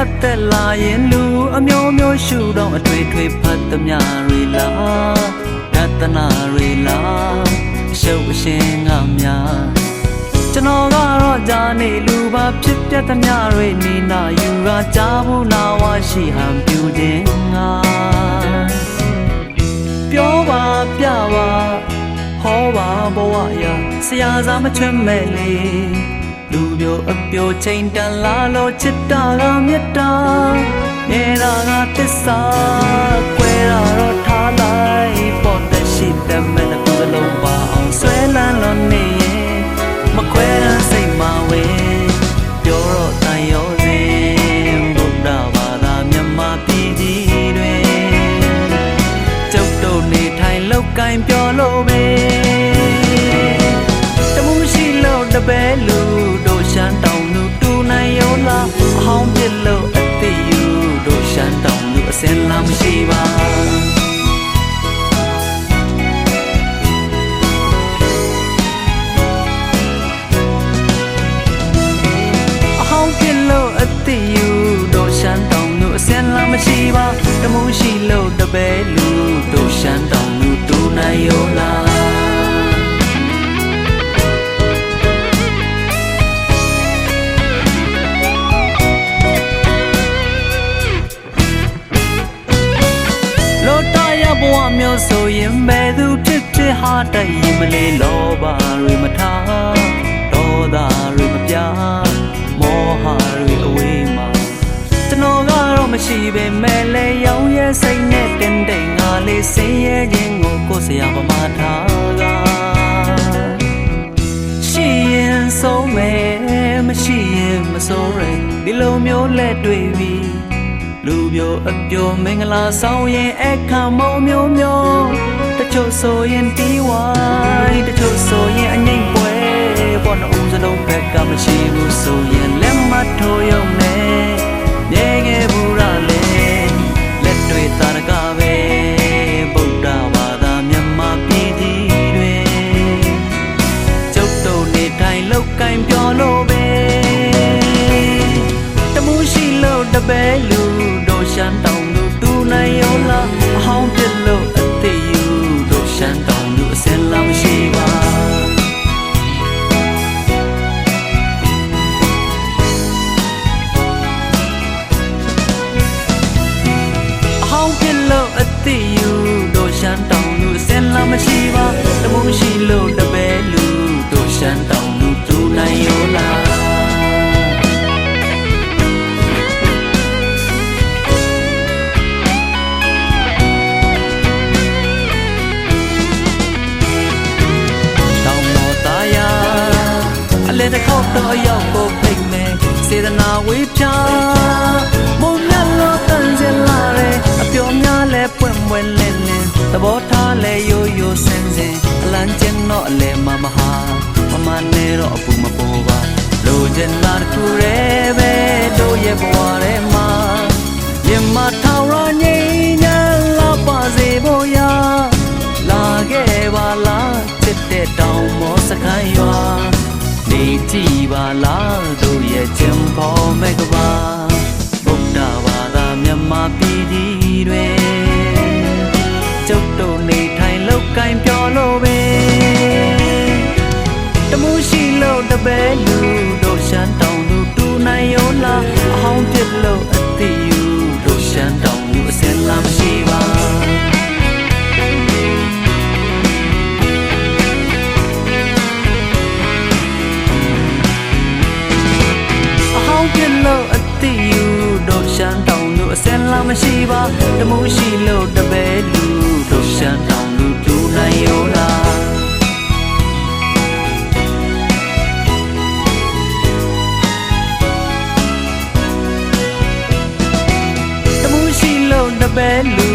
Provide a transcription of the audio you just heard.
ပတ်သက်လာရင်လူအမျိုးမျိုးရှုတော့အတွေ့ထွေဖတ်သမျှတွေလားရတနာတွေလားအရှုပ်အရှင်းကများကျွန်တော်ကတော့ကြာနေလူပါဖြစ်ပြသမျှတွေနေနာယူကကြားဘူးလာဝရှိဟန်ပြူခြင်းငါပြောပါပြပါဟောပါဘဝရဆရာစားမချွတ်မဲ့လေ ပြိုချိန်တန်လာလို့ချစ်တာကမြတ်တာနေရာကတစ္ဆာကွဲတာတော့ထားလိုက်ပေါ်တဲ့ရှိတဲ့မနကူလုံးပါအောင်ဆွဲလန်းလို့နေရင်မခွဲရန်စိတ်မဝေပြောတော့တန်ရောစဉ်ဗုဒ္ဓဘာသာမြန်မာပြည်ကြီးတွင်ကျုပ်တို့နေထိုင်လောက်ကင်ပြောလို့ပဲတမှုရှိလို့တပဲလူ သိယူတို့ရှမ်းတောင်လူအစင်လာမရှိပါတမှုရှိလို့တပဲလူတို့ရှမ်းတောင်လူတူနိုင်ရောလားလောတရဘဝမျိုးဆိုရင်ဘယ်သူဖြစ်ဖြစ်ဟာတိုက်ရင်မလေးလောဘတွေမထားဒေါသတွေမပြမောဟတွေအဝေးမှာကျွန်တော်ကတော့ မရှိပေမဲ့လေရောင်ရဲ့စိတ်နဲ့တင်တိမ်ငါလေးစင်ရဲ့ခြင်းကိုကိုယ်စရာပမာထားကရှိရင်ဆုံးမယ်မရှိရင်မစိုးရင်ဒီလိုမျိုးလက်တွေ့ပြီးလူပြိုအပြိုမင်္ဂလာဆောင်ရင်အခါမောင်မျိုးမျိုးတချို့ဆိုရင်တီးဝိုင်းတချို့ဆိုရင်အငိမ့်ပွဲပေါ်နှဦးစလုံးဘက်ကမရှိဘူးဆိုရင်လက်မထိုးရုံ လောက်ကင်ပြောလို့ပဲတမှုရှိလို့တပဲလူတို့ရှမ်းတောင်လူတူနိုင်ရောလားအဟောင်းပြစ်လို့အသေးယူတို့ရှမ်းတောင်လူအစင်လာမရှိပါအဟောင်းပြစ်လို့အသေးယူတို့ရှမ်းတောင်လူအစင်လာမရှိ တစ်ခေါက်တော့ရောက်ဖို့ဖိတ်မယ်စေတနာဝေးပြမုံမြတ်လို့တန်စင်လာတယ်အပျော်များလဲပွင့်ပွင့်လင်းလင်းသဘောထားလဲရိုးရိုးစင်စင်အလန်းကျင်းတော့အလဲမမဟာမမနဲ့တော့အပူမပေါ်ပါ လားတို့ရဲ့ချင်ပေါ်မဲ့ကပါဗုဒ္ဓဘာသာမြန်မာပြည်ကြီးတွင်ကျုပ်တို့နေထိုင်လောက်ကင်ပြောလို့ပဲတမှုရှိလို့တပဲလူတို့ရှမ်းတောင်လူတူနိုင်ရောလားအဟောင်းပြစ်လို့ င်းကလို့အတိယူတို့ရှမ်းတောင်တို့အစင်လာမရှိပါတမိုးရှိလို့တပဲလူတို့ရှမ်းတောင်လူတူနိုင်ရောလားတမိုးရှိလို့တပဲလူ